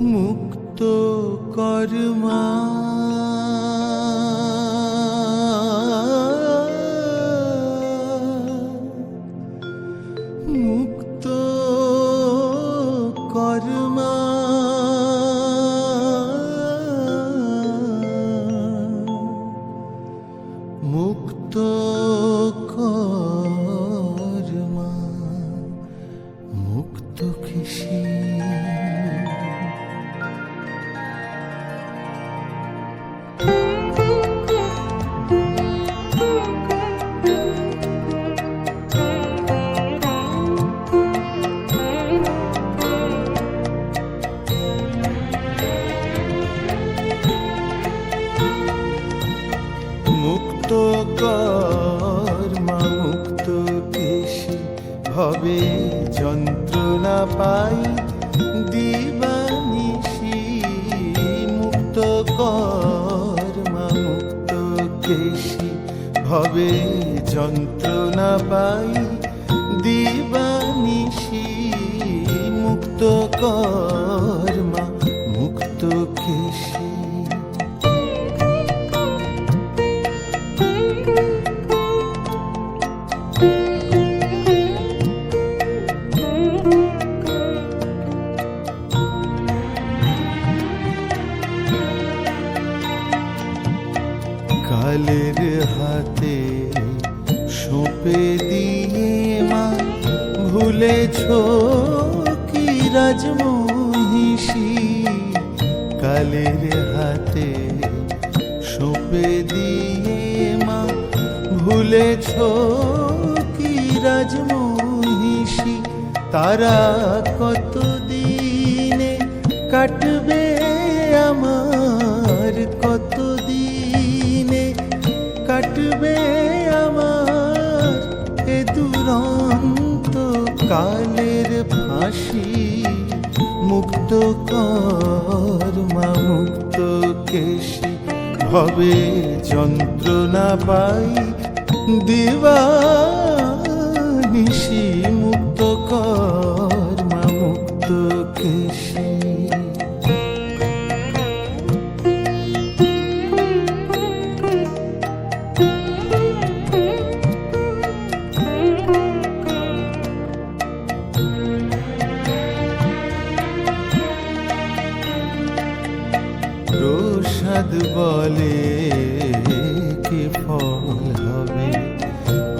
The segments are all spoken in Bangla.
মুক্ত কর্মা। মুক্ত কর্মা। মুক্ত কর্মা। মুক্ত কৃষি। ভবে যন্ত্রণা পাই দিবানিশি মুক্ত কর্মা মুক্ত কেশি ভবে যন্ত্রণা পাই দিবানিশি মুক্ত কর্মা কালের হাতে সঁপে দিয়ে মা, ভুলেছ কি রাজমহিষী? কালের হাতে সঁপে দিয়ে মা, ভুলেছ কি রাজমহিষী? তারা কত দিনে কাটবে কাটবে আমার এ দুরন্ত কালের ফাঁসি। মুক্ত কর্মা মুক্ত কেশি। ভবে যন্ত্রণা পাই দিবানিশি প্রসাদ বলে কি ফল হবে?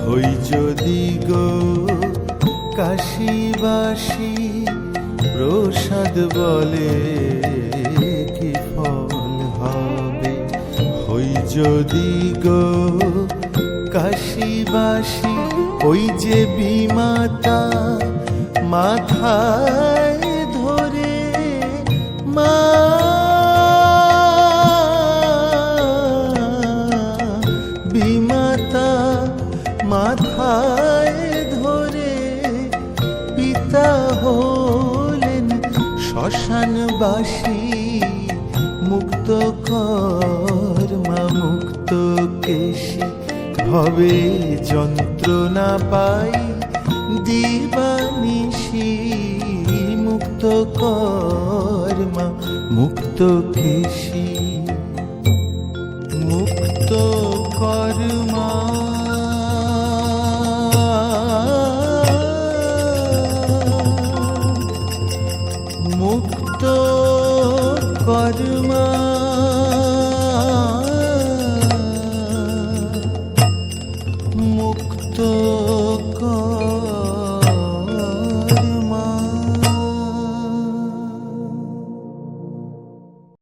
হই যদি গো কাশিবাসী, প্রসাদ বলে কি ফল হবে? হই যদি গো কাশিবাসী, ওই যে বিমাতা মাথায় মাথায় ধরে পিতা হলেন শ্মশানবাসী, মুক্ত কর্মা, মুক্ত কেশি। ভবে যন্ত্রণা পাই দিবানিশি, মুক্ত কর্মা, মুক্ত কেশি। মুক্ত কর্মা মুক্ত কর্মা